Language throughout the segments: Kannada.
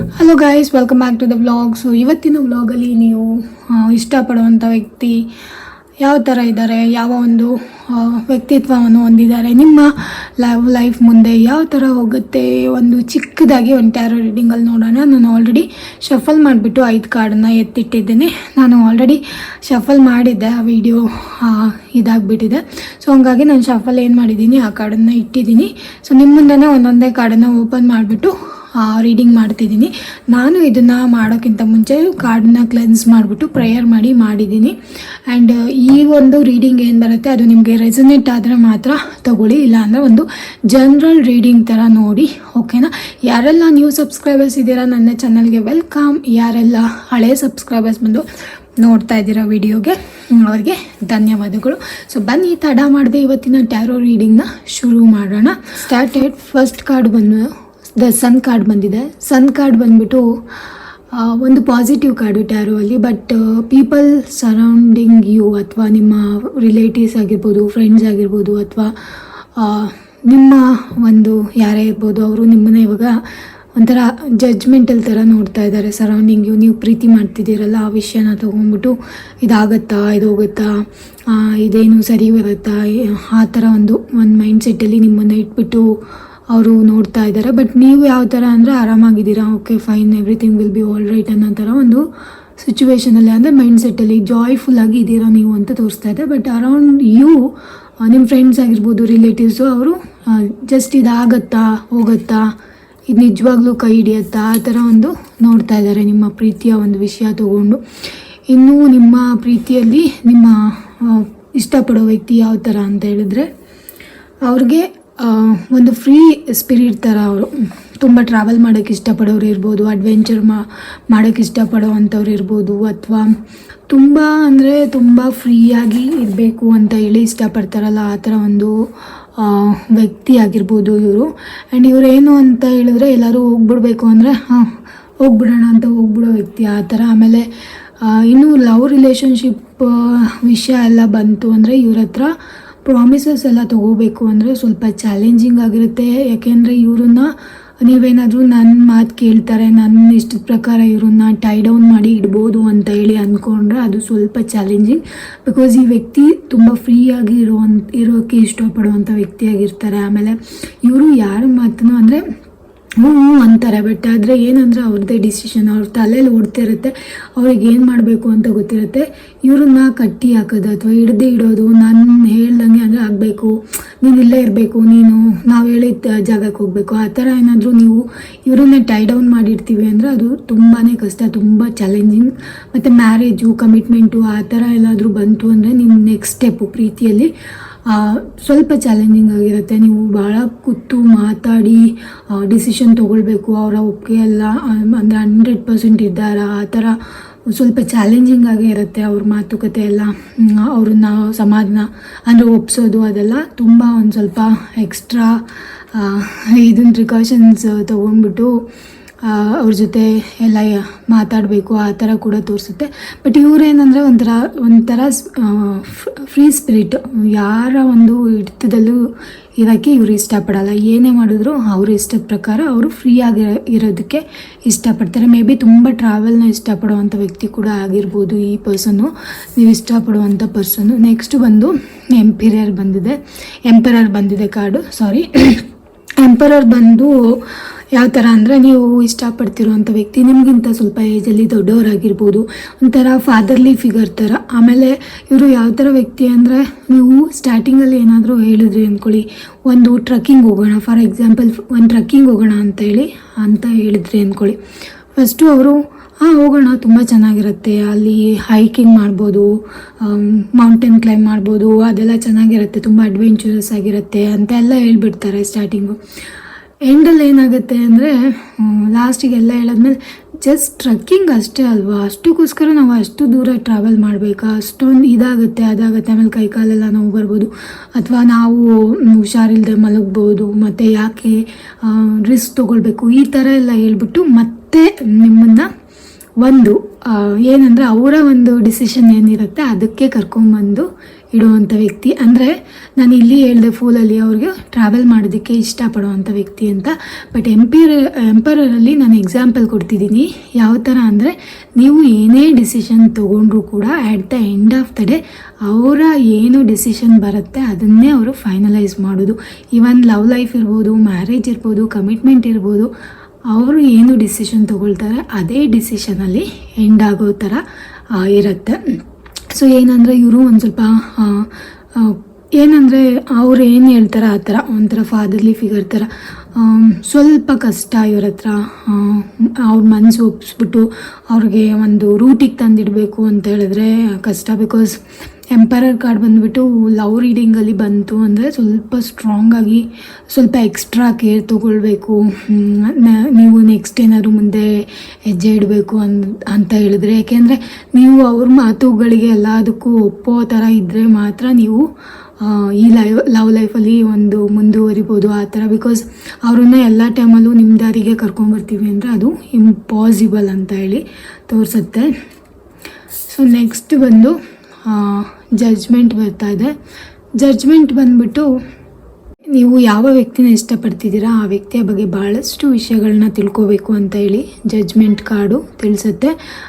Hello guys welcome back to the vlog so ಇವತ್ತಿನ ವ್ಲಾಗಲ್ಲಿ ನೀವು ಇಷ್ಟಪಡುವಂಥ ವ್ಯಕ್ತಿ ಯಾವ ಥರ ಇದ್ದಾರೆ, ಯಾವ ಒಂದು ವ್ಯಕ್ತಿತ್ವವನ್ನು ಹೊಂದಿದ್ದಾರೆ, ನಿಮ್ಮ ಲವ್ ಲೈಫ್ ಮುಂದೆ ಯಾವ ಥರ ಹೋಗುತ್ತೆ, ಒಂದು ಚಿಕ್ಕದಾಗಿ ಒಂದು ಟ್ಯಾರೋ ರೀಡಿಂಗಲ್ಲಿ ನೋಡೋಣ. ನಾನು ಆಲ್ರೆಡಿ ಶಫಲ್ ಮಾಡಿಬಿಟ್ಟು ಐದು ಕಾರ್ಡನ್ನು ಎತ್ತಿಟ್ಟಿದ್ದೇನೆ. ನಾನು ಆಲ್ರೆಡಿ ಶಫಲ್ ಮಾಡಿದ್ದೆ, ಆ ವಿಡಿಯೋ ಇದಾಗಿಬಿಟ್ಟಿದೆ. ಸೊ ಹಂಗಾಗಿ ನಾನು ಶಫಲ್ ಏನು ಮಾಡಿದ್ದೀನಿ, ಆ ಕಾರ್ಡನ್ನು ಇಟ್ಟಿದ್ದೀನಿ. ಸೊ ನಿಮ್ಮ ಮುಂದೆ ಒಂದೊಂದೇ ಕಾರ್ಡನ್ನು ಓಪನ್ ಮಾಡಿಬಿಟ್ಟು ರೀಡಿಂಗ್ ಮಾಡ್ತಿದ್ದೀನಿ. ನಾನು ಇದನ್ನು ಮಾಡೋಕ್ಕಿಂತ ಮುಂಚೆ ಕಾರ್ಡನ್ನ ಕ್ಲೆನ್ಸ್ ಮಾಡಿಬಿಟ್ಟು ಪ್ರೇಯರ್ ಮಾಡಿ ಮಾಡಿದ್ದೀನಿ. ಆ್ಯಂಡ್ ಈ ಒಂದು ರೀಡಿಂಗ್ ಏನು ಬರುತ್ತೆ, ಅದು ನಿಮಗೆ ರೆಸನೇಟ್ ಆದರೆ ಮಾತ್ರ ತಗೊಳ್ಳಿ, ಇಲ್ಲಾಂದರೆ ಒಂದು ಜನರಲ್ ರೀಡಿಂಗ್ ಥರ ನೋಡಿ ಓಕೆನಾ ಯಾರೆಲ್ಲ ನ್ಯೂ ಸಬ್ಸ್ಕ್ರೈಬರ್ಸ್ ಇದ್ದೀರಾ, ನನ್ನ ಚಾನಲ್ಗೆ ವೆಲ್ಕಮ್ ಯಾರೆಲ್ಲ ಹಳೆ ಸಬ್ಸ್ಕ್ರೈಬರ್ಸ್ ಬಂದು ನೋಡ್ತಾ ಇದ್ದೀರಾ ವಿಡಿಯೋಗೆ ಅವರಿಗೆ ಧನ್ಯವಾದಗಳು. ಸೊ ಬನ್ನಿ, ತಡ ಮಾಡಿದೆ ಇವತ್ತಿನ ಟ್ಯಾರೋ ರೀಡಿಂಗ್ನ ಶುರು ಮಾಡೋಣ. ಸ್ಟಾರ್ಟೆಡ್ ಫಸ್ಟ್ ಕಾರ್ಡ್ ಬಂದು ದ ಸನ್ ಕಾರ್ಡ್ ಬಂದಿದೆ. ಸನ್ ಕಾರ್ಡ್ ಬಂದ್ಬಿಟ್ಟು ಒಂದು ಪಾಸಿಟಿವ್ ಕಾರ್ಡು ಟ್ಯಾರೋ ಅಲ್ಲಿ, ಬಟ್ ಪೀಪಲ್ ಸರೌಂಡಿಂಗ್ ಯು ಅಥವಾ ನಿಮ್ಮ ರಿಲೇಟಿವ್ಸ್ ಆಗಿರ್ಬೋದು, ಫ್ರೆಂಡ್ಸ್ ಆಗಿರ್ಬೋದು, ಅಥವಾ ನಿಮ್ಮ ಒಂದು ಯಾರೇ ಇರ್ಬೋದು, ಅವರು ನಿಮ್ಮನ್ನ ಇವಾಗ ಒಂಥರ ಜಜ್ಮೆಂಟಲ್ ಥರ ನೋಡ್ತಾ ಇದ್ದಾರೆ. ಸರೌಂಡಿಂಗ್ ಯು, ನೀವು ಪ್ರೀತಿ ಮಾಡ್ತಿದ್ದೀರಲ್ಲ, ಆ ವಿಷಯನ ತೊಗೊಂಡ್ಬಿಟ್ಟು ಇದಾಗತ್ತಾ ಇದು ಹೋಗುತ್ತಾ ಇದೇನು ಸರಿ ಬರುತ್ತಾ ಆ ಥರ ಒಂದು ಒಂದು ಮೈಂಡ್ ಸೆಟ್ಟಲ್ಲಿ ನಿಮ್ಮನ್ನು ಇಟ್ಬಿಟ್ಟು ಅವರು ನೋಡ್ತಾ ಇದ್ದಾರೆ. ಬಟ್ ನೀವು ಯಾವ ಥರ ಅಂದರೆ ಆರಾಮಾಗಿದ್ದೀರಾ? Okay fine everything will be all right ಅನ್ನೋ ಥರ ಒಂದು ಸಿಚುವೇಷನಲ್ಲಿ ಅಂದರೆ ಮೈಂಡ್ ಸೆಟ್ಟಲ್ಲಿ ಜಾಯ್ಫುಲ್ ಆಗಿ ಇದ್ದೀರಾ ನೀವು ಅಂತ ತೋರಿಸ್ತಾ ಇದೆ. ಬಟ್ ಅರೌಂಡ್ ಯು ನಿಮ್ಮ ಫ್ರೆಂಡ್ಸ್ ಆಗಿರ್ಬೋದು ರಿಲೇಟಿವ್ಸು ಅವರು ಜಸ್ಟ್ ಇದಾಗತ್ತಾ, ಹೋಗತ್ತಾ, ಇದು ನಿಜವಾಗ್ಲೂ ಕೈ ಹಿಡಿಯತ್ತಾ, ಆ ಥರ ಒಂದು ನೋಡ್ತಾ ಇದ್ದಾರೆ ನಿಮ್ಮ ಪ್ರೀತಿಯ ಒಂದು ವಿಷಯ ತಗೊಂಡು. ಇನ್ನೂ ನಿಮ್ಮ ಪ್ರೀತಿಯಲ್ಲಿ ನಿಮ್ಮ ಇಷ್ಟಪಡೋ ವ್ಯಕ್ತಿ ಯಾವ ಥರ ಅಂತ ಹೇಳಿದ್ರೆ, ಅವ್ರಿಗೆ ಒಂದು ಫ್ರೀ ಸ್ಪಿರಿಟ್ ಥರ ಅವರು ತುಂಬ ಟ್ರಾವೆಲ್ ಮಾಡೋಕ್ಕೆ ಇಷ್ಟಪಡೋರು ಇರ್ಬೋದು ಅಡ್ವೆಂಚರ್ ಮಾ ಮಾಡೋಕ್ಕೆ ಇಷ್ಟಪಡೋ ಅಂಥವ್ರು ಇರ್ಬೋದು, ಅಥವಾ ತುಂಬ ಅಂದರೆ ತುಂಬ ಫ್ರೀಯಾಗಿ ಇರಬೇಕು ಅಂತ ಹೇಳಿ ಇಷ್ಟಪಡ್ತಾರಲ್ಲ, ಆ ಥರ ಒಂದು ವ್ಯಕ್ತಿ ಆಗಿರ್ಬೋದು ಇವರು. ಆ್ಯಂಡ್ ಇವರೇನು ಅಂತ ಹೇಳಿದ್ರೆ ಎಲ್ಲರೂ ಹೋಗ್ಬಿಡ್ಬೇಕು ಅಂದರೆ, ಹಾಂ, ಹೋಗ್ಬಿಡೋಣ ಅಂತ ಹೋಗ್ಬಿಡೋ ವ್ಯಕ್ತಿ ಆ ಥರ ಆಮೇಲೆ ಇನ್ನೂ ಲವ್ ರಿಲೇಷನ್ಶಿಪ್ ವಿಷಯ ಎಲ್ಲ ಬಂತು ಅಂದರೆ ಇವ್ರ ಹತ್ರ ಪ್ರಾಮಿಸಸ್ ಎಲ್ಲ ತಗೋಬೇಕು ಅಂದರೆ ಸ್ವಲ್ಪ ಚಾಲೆಂಜಿಂಗ್ ಆಗಿರುತ್ತೆ. ಯಾಕೆಂದರೆ ಇವ್ರನ್ನ ನೀವೇನಾದರೂ ನನ್ನ ಮಾತು ಕೇಳ್ತಾರೆ ನನ್ನ ಇಷ್ಟದ ಪ್ರಕಾರ ಇವ್ರನ್ನ ಟೈ ಡೌನ್ ಮಾಡಿ ಇಡ್ಬೋದು ಅಂತ ಹೇಳಿ ಅಂದ್ಕೊಂಡ್ರೆ ಅದು ಸ್ವಲ್ಪ ಚಾಲೆಂಜಿಂಗ್ ಬಿಕಾಸ್ ಈ ವ್ಯಕ್ತಿ ತುಂಬ ಫ್ರೀಯಾಗಿ ಇರುವಂಥ ಇರೋಕ್ಕೆ ಇಷ್ಟಪಡುವಂಥ ವ್ಯಕ್ತಿಯಾಗಿರ್ತಾರೆ. ಆಮೇಲೆ ಇವರು ಯಾರ ಮಾತನ್ನು ಅಂದರೆ ಹ್ಞೂ ಅಂತಾರೆ ಬಟ್ ಆದರೆ ಏನಂದರೆ ಅವ್ರದ್ದೇ ಡಿಸಿಷನ್ ಅವ್ರ ತಲೆಯಲ್ಲಿ ಓಡ್ತಿರುತ್ತೆ, ಅವ್ರಿಗೆ ಏನು ಮಾಡಬೇಕು ಅಂತ ಗೊತ್ತಿರುತ್ತೆ. ಇವ್ರನ್ನ ಕಟ್ಟಿ ಹಾಕೋದು ಅಥವಾ ಹಿಡ್ದು ಇಡೋದು, ನಾನು ಹೇಳ್ದಂಗೆ ಅಂದರೆ ಆಗಬೇಕು, ನೀನು ಇಲ್ಲೇ ಇರಬೇಕು, ನೀನು ನಾವು ಹೇಳಿದ ಜಾಗಕ್ಕೆ ಹೋಗಬೇಕು, ಆ ಥರ ಏನಾದರೂ ನೀವು ಇವ್ರನ್ನ ಟೈ ಡೌನ್ ಮಾಡಿರ್ತೀವಿ ಅಂದರೆ ಅದು ತುಂಬಾ ಕಷ್ಟ, ತುಂಬ ಚಾಲೆಂಜಿಂಗ್ ಮತ್ತು ಮ್ಯಾರೇಜು ಕಮಿಟ್ಮೆಂಟು ಆ ಥರ ಏನಾದರೂ ಬಂತು ಅಂದರೆ ನಿಮ್ಮ ನೆಕ್ಸ್ಟ್ ಸ್ಟೆಪ್ಪು ಪ್ರೀತಿಯಲ್ಲಿ ಸ್ವಲ್ಪ ಚಾಲೆಂಜಿಂಗ್ ಆಗಿರುತ್ತೆ. ನೀವು ಭಾಳ ಕೂತು ಮಾತಾಡಿ ಡಿಸಿಷನ್ ತೊಗೊಳ್ಬೇಕು. ಅವರ ಒಪ್ಪಿಗೆ ಎಲ್ಲ ಅಂದರೆ ಹಂಡ್ರೆಡ್ ಪರ್ಸೆಂಟ್ ಇದ್ದಾರಾ? ಆ ಥರ ಸ್ವಲ್ಪ ಚಾಲೆಂಜಿಂಗ್ ಆಗೇ ಇರುತ್ತೆ ಅವ್ರ ಮಾತುಕತೆ ಎಲ್ಲ. ಅವ್ರನ್ನ ಸಮಾಧಾನ ಅಂದರೆ ಒಪ್ಸೋದು ಅದೆಲ್ಲ ತುಂಬ ಒಂದು ಸ್ವಲ್ಪ ಎಕ್ಸ್ಟ್ರಾ ಇದನ್ನ ಪ್ರಿಕಾಷನ್ಸ್ ತೊಗೊಂಡ್ಬಿಟ್ಟು ಅವ್ರ ಜೊತೆ ಎಲ್ಲ ಮಾತಾಡಬೇಕು ಆ ಥರ ಕೂಡ ತೋರಿಸುತ್ತೆ. ಬಟ್ ಇವರೇನಂದರೆ ಒಂಥರ ಒಂಥರ ಫ್ರೀ ಸ್ಪಿರಿಟ್ ಯಾರ ಒಂದು ಹಿಡಿತದಲ್ಲೂ ಇರೋಕ್ಕೆ ಇವರು ಇಷ್ಟಪಡಲ್ಲ. ಏನೇ ಮಾಡಿದ್ರು ಅವ್ರ ಇಷ್ಟದ ಪ್ರಕಾರ ಅವರು ಫ್ರೀ ಆಗಿ ಇರೋದಕ್ಕೆ ಇಷ್ಟಪಡ್ತಾರೆ. ಮೇ ಬಿ ತುಂಬ ಟ್ರಾವೆಲ್ನ ಇಷ್ಟಪಡುವಂಥ ವ್ಯಕ್ತಿ ಕೂಡ ಆಗಿರ್ಬೋದು ಈ ಪರ್ಸನ್ನು ನೀವು ಇಷ್ಟಪಡುವಂಥ ಪರ್ಸನ್ನು ನೆಕ್ಸ್ಟ್ ಬಂದು ಎಂಪಿರಿಯರ್ ಬಂದಿದೆ. ಎಂಪರರ್ ಬಂದಿದೆ ಕಾರ್ಡು ಸಾರಿ ಎಂಪರರ್ ಬಂದು ಯಾವ ಥರ ಅಂದರೆ ನೀವು ಇಷ್ಟಪಡ್ತಿರೋಂಥ ವ್ಯಕ್ತಿ ನಿಮಗಿಂತ ಸ್ವಲ್ಪ ಏಜಲ್ಲಿ ದೊಡ್ಡವರಾಗಿರ್ಬೋದು, ಒಂಥರ ಫಾದರ್ಲಿ ಫಿಗರ್ ಥರ ಆಮೇಲೆ ಇವರು ಯಾವ ಥರ ವ್ಯಕ್ತಿ ಅಂದರೆ ನೀವು ಸ್ಟಾರ್ಟಿಂಗಲ್ಲಿ ಏನಾದರೂ ಹೇಳಿದ್ರಿ ಅಂದ್ಕೊಳ್ಳಿ ಒಂದು ಟ್ರಕ್ಕಿಂಗ್ ಹೋಗೋಣ ಫಾರ್ ಎಕ್ಸಾಂಪಲ್ ಒಂದು ಟ್ರಕ್ಕಿಂಗ್ ಹೋಗೋಣ ಅಂತ ಹೇಳಿ ಅಂತ ಹೇಳಿದ್ರಿ ಅಂದ್ಕೊಳ್ಳಿ ಫಸ್ಟು ಅವರು ಹಾಂ ಹೋಗೋಣ, ತುಂಬ ಚೆನ್ನಾಗಿರುತ್ತೆ, ಅಲ್ಲಿ ಹೈಕಿಂಗ್ ಮಾಡ್ಬೋದು ಮೌಂಟೇನ್ ಕ್ಲೈಮ್ ಮಾಡ್ಬೋದು, ಅದೆಲ್ಲ ಚೆನ್ನಾಗಿರುತ್ತೆ, ತುಂಬ ಅಡ್ವೆಂಚರಸ್ ಆಗಿರುತ್ತೆ ಅಂತ ಎಲ್ಲ ಹೇಳ್ಬಿಡ್ತಾರೆ ಸ್ಟಾರ್ಟಿಂಗು ಎಂಡಲ್ಲಿ ಏನಾಗುತ್ತೆ ಅಂದರೆ ಲಾಸ್ಟಿಗೆ ಎಲ್ಲ ಹೇಳಾದ್ಮೇಲೆ ಜಸ್ಟ್ ಟ್ರಕ್ಕಿಂಗ್ ಅಷ್ಟೇ ಅಲ್ವಾ? ಅಷ್ಟಕ್ಕೋಸ್ಕರ ನಾವು ಅಷ್ಟು ದೂರ ಟ್ರಾವೆಲ್ ಮಾಡಬೇಕಾ? ಅಷ್ಟೊಂದು ಇದಾಗುತ್ತೆ, ಅದಾಗುತ್ತೆ, ಆಮೇಲೆ ಕೈ ಕಾಲೆಲ್ಲ ನೋವು ಬರ್ಬೋದು. ಅಥವಾ ನಾವು ಹುಷಾರಿಲ್ಲದೆ ಮಲಗ್ಬೋದು, ಮತ್ತು ಯಾಕೆ ರಿಸ್ಕ್ ತೊಗೊಳ್ಬೇಕು? ಈ ಥರ ಎಲ್ಲ ಹೇಳ್ಬಿಟ್ಟು ಮತ್ತೆ ನಿಮ್ಮನ್ನು ಒಂದು ಏನಂದರೆ ಅವರ ಒಂದು ಡಿಸಿಷನ್ ಏನಿರುತ್ತೆ ಅದಕ್ಕೆ ಕರ್ಕೊಂಬಂದು ಇಡುವಂಥ ವ್ಯಕ್ತಿ. ಅಂದರೆ ನಾನು ಇಲ್ಲಿ ಹೇಳಿದೆ ಫೂಲಲ್ಲಿ ಅವ್ರಿಗೆ ಟ್ರಾವೆಲ್ ಮಾಡೋದಕ್ಕೆ ಇಷ್ಟಪಡುವಂಥ ವ್ಯಕ್ತಿ ಅಂತ. ಬಟ್ ಎಂಪಿಯರ್ ಎಂಪರರಲ್ಲಿ ನಾನು ಎಕ್ಸಾಂಪಲ್ ಕೊಡ್ತಿದ್ದೀನಿ. ಯಾವ ಥರ ಅಂದರೆ ನೀವು ಏನೇ ಡಿಸಿಷನ್ ತೊಗೊಂಡ್ರು ಕೂಡ at the end of the day ಅವರ ಏನು ಡಿಸಿಷನ್ ಬರುತ್ತೆ ಅದನ್ನೇ ಅವರು ಫೈನಲೈಸ್ ಮಾಡೋದು. ಈವನ್ ಲವ್ ಲೈಫ್ ಇರ್ಬೋದು ಮ್ಯಾರೇಜ್ ಇರ್ಬೋದು ಕಮಿಟ್ಮೆಂಟ್ ಇರ್ಬೋದು, ಅವರು ಏನು ಡಿಸಿಷನ್ ತೊಗೊಳ್ತಾರೆ ಅದೇ ಡಿಸಿಷನಲ್ಲಿ ಎಂಡ್ ಆಗೋ ಥರ ಇರುತ್ತೆ. ಸೊ ಏನಂದರೆ ಇವರು ಒಂದು ಸ್ವಲ್ಪ ಏನಂದರೆ ಅವ್ರು ಏನು ಹೇಳ್ತಾರೆ ಆ ಥರ, ಒಂಥರ ಫಾದರ್ಲಿ ಫಿಗರ್ ಥರ ಸ್ವಲ್ಪ ಕಷ್ಟ ಇವ್ರ ಹತ್ರ ಅವ್ರ ಮನಸ್ಸು ಒಪ್ಪಿಸ್ಬಿಟ್ಟು ಅವ್ರಿಗೆ ಒಂದು ರೂಟಿಗೆ ತಂದಿಡಬೇಕು ಅಂತ ಹೇಳಿದ್ರೆ ಕಷ್ಟ ಬಿಕಾಸ್ ಎಂಪರರ್ ಕಾರ್ಡ್ ಬಂದುಬಿಟ್ಟು ಲವ್ ರೀಡಿಂಗಲ್ಲಿ ಬಂತು ಅಂದರೆ ಸ್ವಲ್ಪ ಸ್ಟ್ರಾಂಗಾಗಿ ಸ್ವಲ್ಪ ಎಕ್ಸ್ಟ್ರಾ ಕೇರ್ ತೊಗೊಳ್ಬೇಕು. ನೀವು ನೆಕ್ಸ್ಟ್ ಏನಾದ್ರು ಮುಂದೆ ಹೆಜ್ಜೆ ಇಡಬೇಕು ಅನ್, ಅಂತ ಹೇಳಿದ್ರೆ. ಯಾಕೆಂದರೆ ನೀವು ಅವ್ರ ಮಾತುಗಳಿಗೆ ಎಲ್ಲದಕ್ಕೂ ಒಪ್ಪೋ ಥರ ಇದ್ದರೆ ಮಾತ್ರ ನೀವು ಈ ಲೈವ್ ಲವ್ ಲೈಫಲ್ಲಿ ಒಂದು ಮುಂದುವರಿಬೋದು ಆ ಥರ. ಬಿಕಾಸ್ ಅವ್ರನ್ನ ಎಲ್ಲ ಟೈಮಲ್ಲೂ ನಿಮ್ಮ ದಾರಿಗೆ ಕರ್ಕೊಂಬರ್ತೀವಿ ಅಂದರೆ ಅದು ಇಂಪಾಸಿಬಲ್ ಅಂತ ಹೇಳಿ ತೋರಿಸುತ್ತೆ. ಸೊ ನೆಕ್ಸ್ಟ್ ಬಂದು ಜಡ್ಜ್ಮೆಂಟ್ ಬರ್ತಾ ಇದೆ. ಜಡ್ಜ್ಮೆಂಟ್ ಬಂದ್ಬಿಟ್ಟು ನೀವು ಯಾವ ವ್ಯಕ್ತಿನ ಇಷ್ಟಪಡ್ತಿದ್ದೀರಾ ಆ ವ್ಯಕ್ತಿಯ ಬಗ್ಗೆ ಭಾಳಷ್ಟು ವಿಷಯಗಳನ್ನ ತಿಳ್ಕೋಬೇಕು ಅಂತ ಹೇಳಿ ಜಡ್ಜ್ಮೆಂಟ್ ಕಾರ್ಡು ತಿಳಿಸುತ್ತೆ.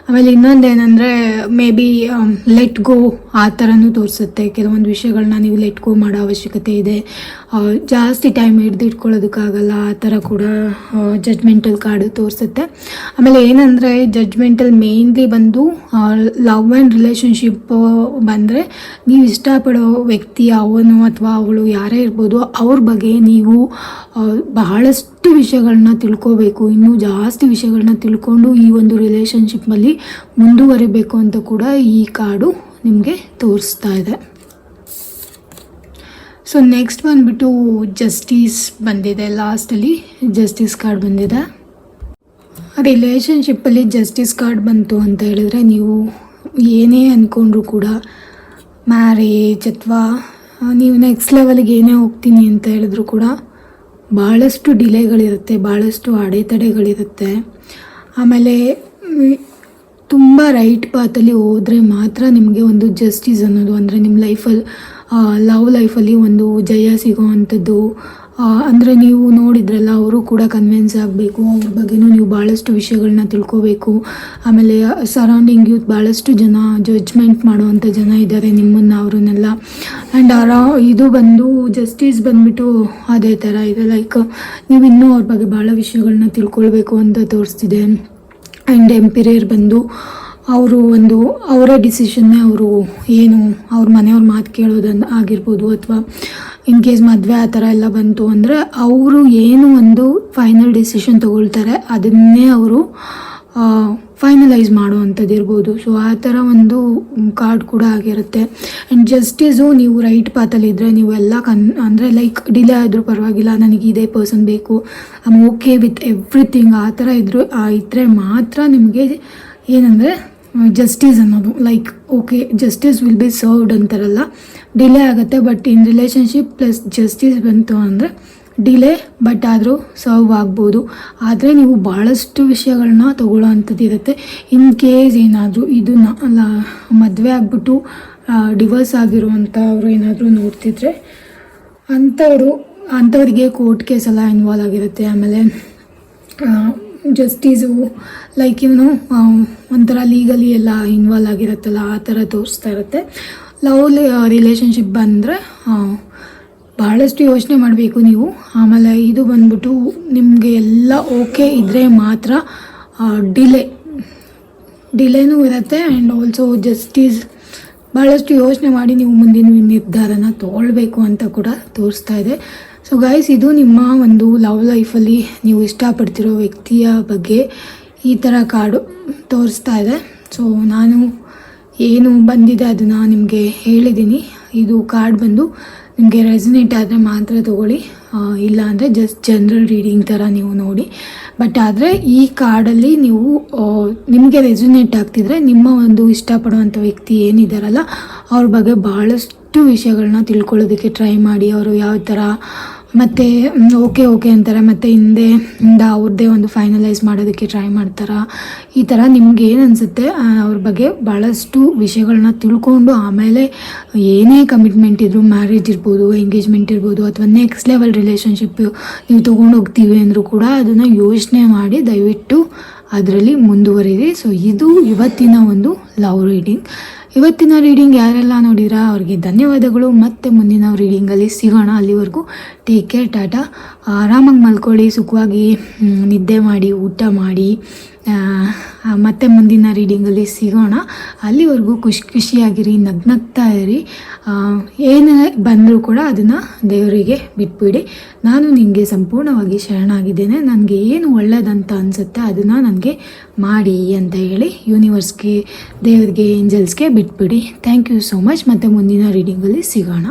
ಆಮೇಲೆ ಇನ್ನೊಂದು ಏನಂದರೆ ಮೇ ಬಿ ಲೆಟ್ ಗೋ ಆ ಥರನೂ ತೋರಿಸುತ್ತೆ. ಕೆಲವೊಂದು ವಿಷಯಗಳನ್ನ ನೀವು ಲೆಟ್ ಗೋ ಮಾಡೋ ಅವಶ್ಯಕತೆ ಇದೆ. ಜಾಸ್ತಿ ಟೈಮ್ ಹಿಡ್ದಿಟ್ಕೊಳ್ಳೋದಕ್ಕಾಗಲ್ಲ ಆ ಥರ ಕೂಡ ಜಜ್ಮೆಂಟಲ್ ಕಾರ್ಡು ತೋರಿಸುತ್ತೆ. ಆಮೇಲೆ ಏನಂದರೆ ಜಡ್ಜ್ಮೆಂಟಲ್ ಮೇನ್ಲಿ ಬಂದು ಲವ್ ಆ್ಯಂಡ್ ರಿಲೇಷನ್ಶಿಪ್ ಬಂದರೆ, ನೀವು ಇಷ್ಟಪಡೋ ವ್ಯಕ್ತಿ, ಅವನು ಅಥವಾ ಅವಳು ಯಾರೇ ಇರ್ಬೋದು, ಅವ್ರ ಬಗ್ಗೆ ನೀವು ಬಹಳಷ್ಟು ವಿಷಯಗಳನ್ನ ತಿಳ್ಕೋಬೇಕು. ಇನ್ನೂ ಜಾಸ್ತಿ ವಿಷಯಗಳನ್ನ ತಿಳ್ಕೊಂಡು ಈ ಒಂದು ರಿಲೇಷನ್ಶಿಪ್ಪಲ್ಲಿ ಮುಂದುವರಿಬೇಕು ಅಂತ ಕೂಡ ಈ ಕಾರ್ಡು ನಿಮಗೆ ತೋರಿಸ್ತಾ ಇದೆ. ಸೊ ನೆಕ್ಸ್ಟ್ ಬಂದುಬಿಟ್ಟು ಜಸ್ಟಿಸ್ ಬಂದಿದೆ ಲಾಸ್ಟಲ್ಲಿ ಜಸ್ಟಿಸ್ ಕಾರ್ಡ್ ಬಂದಿದೆ. ರಿಲೇಷನ್ಶಿಪ್ಪಲ್ಲಿ ಜಸ್ಟಿಸ್ ಕಾರ್ಡ್ ಬಂತು ಅಂತ ಹೇಳಿದ್ರೆ ನೀವು ಏನೇ ಅಂದ್ಕೊಂಡ್ರು ಕೂಡ ಮ್ಯಾರೇಜ್ ಅಥವಾ ನೀವು ನೆಕ್ಸ್ಟ್ ಲೆವೆಲ್ಗೆ ಏನೇ ಹೋಗ್ತೀನಿ ಅಂತ ಹೇಳಿದ್ರು ಕೂಡ ಭಾಳಷ್ಟು ಡಿಲೇಗಳಿರುತ್ತೆ ಭಾಳಷ್ಟು ಅಡೆತಡೆಗಳಿರುತ್ತೆ. ಆಮೇಲೆ ತುಂಬ ರೈಟ್ ಪಾತಲ್ಲಿ ಹೋದರೆ ಮಾತ್ರ ನಿಮಗೆ ಒಂದು ಜಸ್ಟಿಸ್ ಅನ್ನೋದು, ಅಂದರೆ ನಿಮ್ಮ ಲೈಫಲ್ಲಿ ಲವ್ ಲೈಫಲ್ಲಿ ಒಂದು ಜಯ ಸಿಗೋವಂಥದ್ದು ಅಂದರೆ ನೀವು ನೋಡಿದ್ರಲ್ಲ, ಅವರು ಕೂಡ ಕನ್ವಿನ್ಸ್ ಆಗಬೇಕು. ಅವ್ರ ಬಗ್ಗೆನೂ ನೀವು ಭಾಳಷ್ಟು ವಿಷಯಗಳನ್ನ ತಿಳ್ಕೋಬೇಕು. ಆಮೇಲೆ ಸರೌಂಡಿಂಗ್ ಯೂತ್ ಭಾಳಷ್ಟು ಜನ ಜಡ್ಜ್ಮೆಂಟ್ ಮಾಡುವಂಥ ಜನ ಇದ್ದಾರೆ ನಿಮ್ಮನ್ನು, ಅವ್ರನ್ನೆಲ್ಲ. ಆ್ಯಂಡ್ ಅರಾ, ಇದು ಬಂದು ಜಸ್ಟಿಸ್ ಬಂದ್ಬಿಟ್ಟು ಅದೇ ಥರ ಇದೆ. ಲೈಕ್ ನೀವು ಇನ್ನೂ ಅವ್ರ ಬಗ್ಗೆ ಭಾಳ ವಿಷಯಗಳನ್ನ ತಿಳ್ಕೊಳ್ಬೇಕು ಅಂತ ತೋರಿಸ್ತಿದೆ. ಆ್ಯಂಡ್ ಎಂಪಿರಿಯರ್ ಬಂದು ಅವರು ಒಂದು, ಅವರ ಡಿಸಿಷನ್ನೇ ಅವರು ಏನು ಅವ್ರ ಮನೆಯವ್ರ ಮಾತು ಕೇಳೋದನ್ನು ಆಗಿರ್ಬೋದು ಅಥವಾ ಇನ್ ಕೇಸ್ ಮದುವೆ ಆ ಥರ ಎಲ್ಲ ಬಂತು ಅಂದರೆ ಅವರು ಏನು ಒಂದು ಫೈನಲ್ ಡಿಸಿಷನ್ ತಗೊಳ್ತಾರೆ ಅದನ್ನೇ ಅವರು ಫೈನಲೈಸ್ ಮಾಡುವಂಥದ್ದು ಇರ್ಬೋದು. ಸೊ ಆ ಥರ ಒಂದು ಕಾರ್ಡ್ ಕೂಡ ಆಗಿರುತ್ತೆ. ಆ್ಯಂಡ್ ಜಸ್ಟಿಸು ನೀವು ರೈಟ್ ಪಾತಲ್ಲಿದ್ದರೆ ನೀವು ಎಲ್ಲ ಕನ್, ಅಂದರೆ ಲೈಕ್ ಡಿಲೇ ಆದರೂ ಪರವಾಗಿಲ್ಲ, ನನಗೆ ಇದೇ ಪರ್ಸನ್ ಬೇಕು ಐ ಓಕೆ ವಿತ್ ಎವ್ರಿಥಿಂಗ್ ಆ ಥರ ಇದ್ದರೂ ಇದ್ದರೆ ಮಾತ್ರ ನಿಮಗೆ ಏನಂದರೆ ಜಸ್ಟಿಸ್ ಅನ್ನೋದು like okay justice will be served ಅಂತಾರಲ್ಲ. ಡಿಲೇ ಆಗುತ್ತೆ but in relationship plus justice ಬಂತು ಅಂದರೆ ಡಿಲೇ ಬಟ್ ಆದರೂ ಸರ್ವ್ ಆಗ್ಬೋದು. ಆದರೆ ನೀವು ಭಾಳಷ್ಟು ವಿಷಯಗಳನ್ನ ತಗೊಳ್ಳೋ ಅಂಥದ್ದು ಇರುತ್ತೆ. ಇನ್ ಕೇಸ್ ಏನಾದರೂ ಇದು ಮದುವೆ ಆಗಿಬಿಟ್ಟು ಡಿವೋರ್ಸ್ ಆಗಿರುವಂಥವ್ರು ಏನಾದರೂ ನೋಡ್ತಿದ್ರೆ ಅಂಥವರು, ಅಂಥವ್ರಿಗೆ ಕೋರ್ಟ್ ಕೇಸ್ ಎಲ್ಲ ಇನ್ವಾಲ್ವ್ ಆಗಿರುತ್ತೆ. ಆಮೇಲೆ ಜಸ್ಟಿಸು ಲೈಕ್ ಇವನು ಒಂಥರ ಲೀಗಲಿ ಎಲ್ಲ ಇನ್ವಾಲ್ವ್ ಆಗಿರುತ್ತಲ್ಲ, ಆ ಥರ ತೋರಿಸ್ತಾ ಇರುತ್ತೆ. ಲವ್ ರಿಲೇಷನ್ಶಿಪ್ ಬಂದರೆ ಬಹಳಷ್ಟು ಯೋಚನೆ ಮಾಡಬೇಕು ನೀವು. ಆಮೇಲೆ ಇದು ಬಂದ್ಬಿಟ್ಟು ನಿಮಗೆ ಎಲ್ಲ ಓಕೆ ಇದ್ದರೆ ಮಾತ್ರ ಡಿಲೇ ಡಿಲೇನೂ ಇರುತ್ತೆ ಆ್ಯಂಡ್ ಆಲ್ಸೋ ಜಸ್ಟಿಸ್ ಭಾಳಷ್ಟು ಯೋಚನೆ ಮಾಡಿ ನೀವು ಮುಂದಿನ ನಿರ್ಧಾರನ ತೊಗೊಳ್ಬೇಕು ಅಂತ ಕೂಡ ತೋರಿಸ್ತಾ ಇದೆ. ಸೊ ಗೈಸ್ ಇದು ನಿಮ್ಮ ಒಂದು ಲವ್ ಲೈಫಲ್ಲಿ ನೀವು ಇಷ್ಟಪಡ್ತಿರೋ ವ್ಯಕ್ತಿಯ ಬಗ್ಗೆ ಈ ಥರ ಕಾರ್ಡು ತೋರಿಸ್ತಾ ಇದೆ. ಸೊ ನಾನು ಏನು ಬಂದಿದೆ ಅದನ್ನು ನಿಮಗೆ ಹೇಳಿದ್ದೀನಿ ಇದು ಕಾರ್ಡ್ ಬಂದು ನಿಮಗೆ ರೆಸಿನೇಟ್ ಆದರೆ ಮಾತ್ರ ತೊಗೊಳ್ಳಿ. ಇಲ್ಲ ಅಂದರೆ ಜಸ್ಟ್ ಜನ್ರಲ್ ರೀಡಿಂಗ್ ಥರ ನೀವು ನೋಡಿ. ಬಟ್ ಆದರೆ ಈ ಕಾರ್ಡಲ್ಲಿ ನೀವು ನಿಮಗೆ ರೆಸಿನೇಟ್ ಆಗ್ತಿದ್ರೆ ನಿಮ್ಮ ಒಂದು ಇಷ್ಟಪಡುವಂಥ ವ್ಯಕ್ತಿ ಏನಿದ್ದಾರಲ್ಲ ಅವ್ರ ಬಗ್ಗೆ ಭಾಳಷ್ಟು ವಿಷಯಗಳನ್ನ ತಿಳ್ಕೊಳ್ಳೋದಕ್ಕೆ ಟ್ರೈ ಮಾಡಿ. ಅವರು ಯಾವ ಥರ ಮತ್ತು ಓಕೆ ಓಕೆ ಅಂತಾರೆ. ಮತ್ತು ಹಿಂದೆ ಇಂದ ಅವ್ರದ್ದೇ ಒಂದು ಫೈನಲೈಸ್ ಮಾಡೋದಕ್ಕೆ ಟ್ರೈ ಮಾಡ್ತಾರೆ? ಈ ಥರ ನಿಮ್ಗೆ ಏನು ಅನಿಸುತ್ತೆ? ಅವ್ರ ಬಗ್ಗೆ ಭಾಳಷ್ಟು ವಿಷಯಗಳನ್ನ ತಿಳ್ಕೊಂಡು ಆಮೇಲೆ ಏನೇ ಕಮಿಟ್ಮೆಂಟ್ ಇದ್ದರೂ ಮ್ಯಾರೇಜ್ ಇರ್ಬೋದು ಎಂಗೇಜ್ಮೆಂಟ್ ಇರ್ಬೋದು, ಅಥವಾ ನೆಕ್ಸ್ಟ್ ಲೆವೆಲ್ ರಿಲೇಷನ್ಶಿಪ್ ನೀವು ತೊಗೊಂಡು ಹೋಗ್ತೀವಿ ಅಂದರೂ ಕೂಡ ಅದನ್ನು ಯೋಚನೆ ಮಾಡಿ ದಯವಿಟ್ಟು ಅದರಲ್ಲಿ ಮುಂದುವರಿರಿ. ಸೊ ಇದು ಇವತ್ತಿನ ಒಂದು ಲವ್ ರೀಡಿಂಗ್ ಇವತ್ತಿನ ರೀಡಿಂಗ್ ಯಾರೆಲ್ಲ ನೋಡಿರಾ ಅವ್ರಿಗೆ ಧನ್ಯವಾದಗಳು. ಮತ್ತೆ ಮುಂದಿನ ರೀಡಿಂಗಲ್ಲಿ ಸಿಗೋಣ ಅಲ್ಲಿವರೆಗೂ. ಟೇಕ್ ಕೇರ್ ಟಾಟಾ ಆರಾಮಾಗಿ ಮಲ್ಕೊಳ್ಳಿ, ಸುಖವಾಗಿ ನಿದ್ದೆ ಮಾಡಿ, ಊಟ ಮಾಡಿ. ಮತ್ತೆ ಮುಂದಿನ ರೀಡಿಂಗಲ್ಲಿ ಸಿಗೋಣ. ಅಲ್ಲಿವರೆಗೂ ಖುಷಿ, ಖುಷಿಯಾಗಿರಿ, ನಗ್ನಗ್ತಾ ಇರಿ. ಏನೇ ಬಂದರೂ ಕೂಡ ಅದನ್ನು ದೇವರಿಗೆ ಬಿಟ್ಬಿಡಿ. ನಾನು ನಿಮಗೆ ಸಂಪೂರ್ಣವಾಗಿ ಶರಣಾಗಿದ್ದೇನೆ. ನನಗೆ ಏನು ಒಳ್ಳೆಯದಂತ ಅನಿಸುತ್ತೆ ಅದನ್ನು ನನಗೆ ಮಾಡಿ ಅಂತ ಹೇಳಿ ಯೂನಿವರ್ಸ್ಗೆ, ದೇವರಿಗೆ, ಏಂಜಲ್ಸ್ಗೆ ಬಿಟ್ಬಿಡಿ. ಥ್ಯಾಂಕ್ ಯು ಸೋ ಮಚ್ ಮತ್ತು ಮುಂದಿನ ರೀಡಿಂಗಲ್ಲಿ ಸಿಗೋಣ.